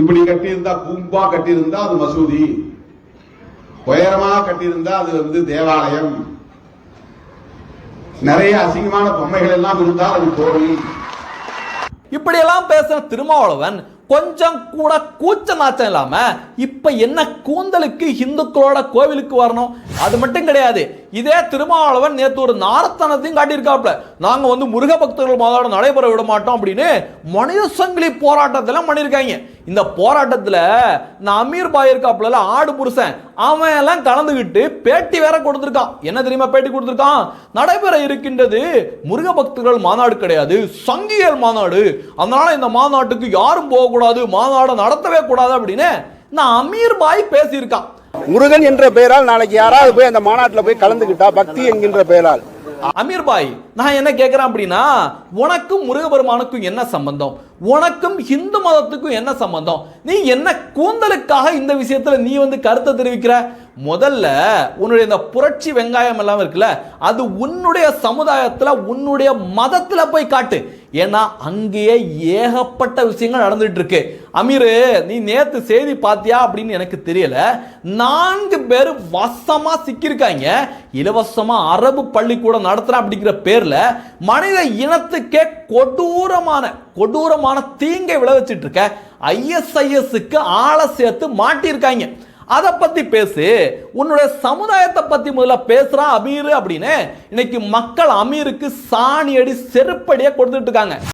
இப்படி கட்டியிருந்தா கும்பா கட்டியிருந்தா அது மசூதி. உயரமா கட்டியிருந்தா அது வந்து தேவாலயம். நிறைய அசிங்கமான பொம்மைகள் எல்லாம் இருந்தா அது கோவில் இப்படியெல்லாம் பேசுற திருமாவளவன் கொஞ்சம் கூட கூச்ச நாச்சம் இல்லாம இப்ப என்ன கூந்தலுக்கு இந்துக்களோட கோவிலுக்கு வரணும்? அது மட்டும் கிடையாது. இதே திருமாவளவன் நேற்று ஒரு நாரத்தனத்தையும் காட்டியிருக்காப்ல நாங்க வந்து முருக பக்தர்கள் மாதாடு நடைபெற விட மாட்டோம் அப்படின்னு மனித சங்கிலி போராட்டத்தில் பண்ணியிருக்காங்க. இந்த போராட்டத்தில் நான் அமீர் பாய் இருக்காப்புல ஆடு புருஷன் அவன் எல்லாம் கலந்துகிட்டு பேட்டி வேற கொடுத்துருக்கான். என்ன தெரியுமா பேட்டி கொடுத்துருக்கான்? நடைபெற இருக்கின்றது முருக பக்தர்கள் மாநாடு கிடையாது சங்கியல் மாநாடு. அதனால இந்த மாநாட்டுக்கு யாரும் போகக்கூடாது மாநாடு நடத்தவே கூடாது அப்படின்னு நான் அமீர் பாய் பேசியிருக்கான். முருகன் என்ற பெயரால் நாளைக்கு யாராவது போய் அந்த மாநாட்டில் போய் கலந்துக்கிட்டா பக்தி என்கின்ற பெயரால். அமீர் பாய் நான் என்ன கேட்கறேன் அப்படின்னா உனக்கும் முருகபெருமானுக்கும் என்ன சம்பந்தம்? உனக்கும் ஹிந்து மதத்துக்கும் என்ன சம்பந்தம்? நீ என்ன கூந்தலுக்காக இந்த விஷயத்துல நீ வந்து கருத்தை தெரிவிக்கிற? முதல்ல உன்னுடைய இந்த புரட்சி வெங்காயம் எல்லாம் இருக்குல்ல அது உன்னுடைய சமுதாயத்துல உன்னுடைய மதத்துல போய் காட்டு. ஏன்னா அங்கேயே ஏகப்பட்ட விஷயங்கள் நடந்துட்டு இருக்கு அமீர் நீ நேத்து செய்தி பாத்தியா அப்படின்னு எனக்கு தெரியல. நான்கு பேர் வசமா சிக்கியிருக்காங்க. இலவசமா அரபு பள்ளிக்கூடம் நடத்துறேன் அப்படிங்கிற பேர்ல மனித இனத்துக்கே கொடூரமான கொடூரமான தீங்கை விளைவிச்சிட்டு இருக்க ஐஎஸ்ஐஎஸ்க்கு ஆளை சேர்த்து மாட்டியிருக்காங்க. அதை பற்றி பேசு. உன்னுடைய சமுதாயத்தை பற்றி முதல்ல பேசுகிறான் அமீர் அப்படின்னு. இன்னைக்கு மக்கள் அமீருக்கு சாணி அடி செருப்படியாக கொடுத்துட்டு இருக்காங்க.